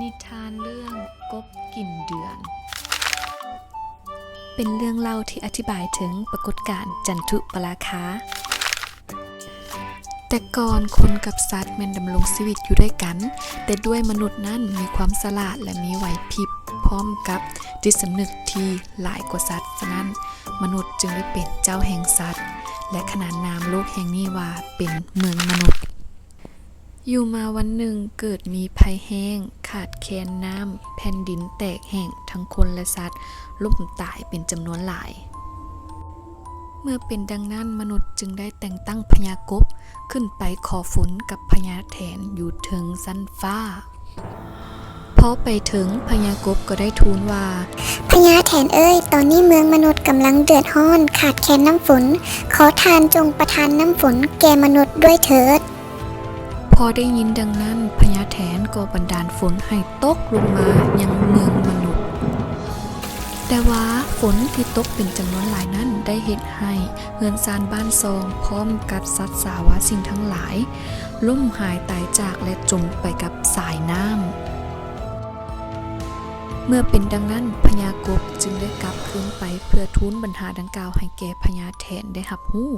นิทานเรื่องกบกินเดือน เป็นเรื่องเล่าที่อธิบายถึงปรากฏการณ์จันทุปราคา แต่ก่อนคนกับสัตว์มันดำรงชีวิตอยู่ด้วยกัน แต่ด้วยมนุษย์นั้นมีความสลาดและมีไหวพริบ พร้อมกับจิตสำนึกที่หลายกว่าสัตว์ฉะนั้น มนุษย์จึงได้เป็นเจ้าแห่งสัตว์ และขนานนามโลกแห่งนี้ว่าเป็นเมืองมนุษย์ อยู่มาวันหนึ่งเกิดมีภัยแห้ง ขาดแคลนน้ำแผ่นดินแตกแห่งทั้งคนและสัตว์ล่มตายเป็นจำนวนหลาย เมื่อเป็นดังนั้นมนุษย์จึงได้แต่งตั้งพญากบขึ้นไปขอฝนกับพญาแถนอยู่ถึงสั้นฟ้าพอไปถึงพญากบก็ได้ทูลว่าพญาแถนเอ้ย ตอนนี้เมืองมนุษย์กำลังเดือดร้อน ขาดแคลนน้ำฝน ขอทานจงประทานน้ำฝนแก่มนุษย์ด้วยเถิด อได้ยินดังนั้นพญาแถนก็บันดาลฝนให้ตกลงมายังเมืองมนุษย์ แต่ว่าฝนที่ตกเป็นจำนวนหลายนั้นได้เหตุให้เฮือนซานบ้านซองพร้อมกับสัตว์สาวาสิ่งทั้งหลาย ล่มหายตายจากและจมไปกับสายน้ำเมื่อเป็นดังนั้นพญากบจึงได้กลับคืนไปเพื่อทูลปัญหาดังกล่าวให้แก่พญาแถนได้รับรู้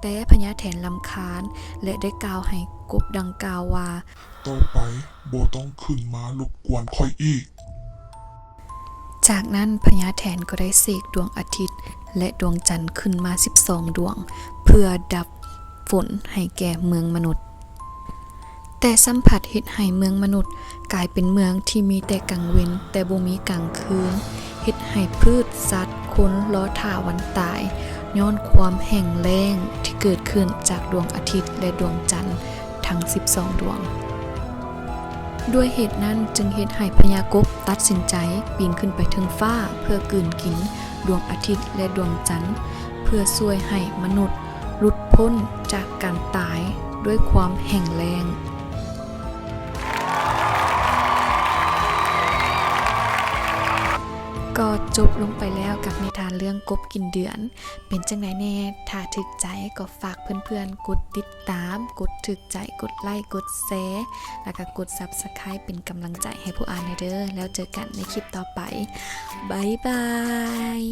แต่พญาแถนลำคาญ และได้กล่าวให้กบดังกล่าวว่า ต่อไปโบต้องขึ้นมารบกวนค่อยอีก จากนั้นพญาแถนก็ได้เสกดวงอาทิตย์ และดวงจันทร์ขึ้นมา 12 ดวง เพื่อดับฝนให้แก่เมืองมนุษย์ แต่สัมผัสเห็ดให้เมืองมนุษย์ กลายเป็นเมืองที่มีแต่กลางเว้นแต่บ่มีกลางคืนเห็ดให้พืชสัตว์คนล้อท่าวันตาย ย้อนความแห่งแล้งที่เกิดขึ้นจากดวงอาทิตย์และดวงจันทร์ทั้ง 12 ดวง ด้วยเหตุนั้นจึงเหตุให้พญากบตัดสินใจปีนขึ้นไปถึงฟ้าเพื่อกลืนกิน ดวงอาทิตย์และดวงจันทร์เพื่อช่วยให้มนุษย์หลุดพ้นจากการตายด้วยความแห่งแรง ก็จบลงไปแล้วกับนิทานเรื่องกบกินเดือน เป็นจังไหนแน่ถ้าถึกใจก็ฝากเพื่อนๆ กดติดตาม กดถึกใจกดไลค์กดแชร์แล้วก็กด Subscribe เป็นกำลังใจให้ผู้อ่านในเด้อแล้วเจอกันในคลิปต่อไปบายบาย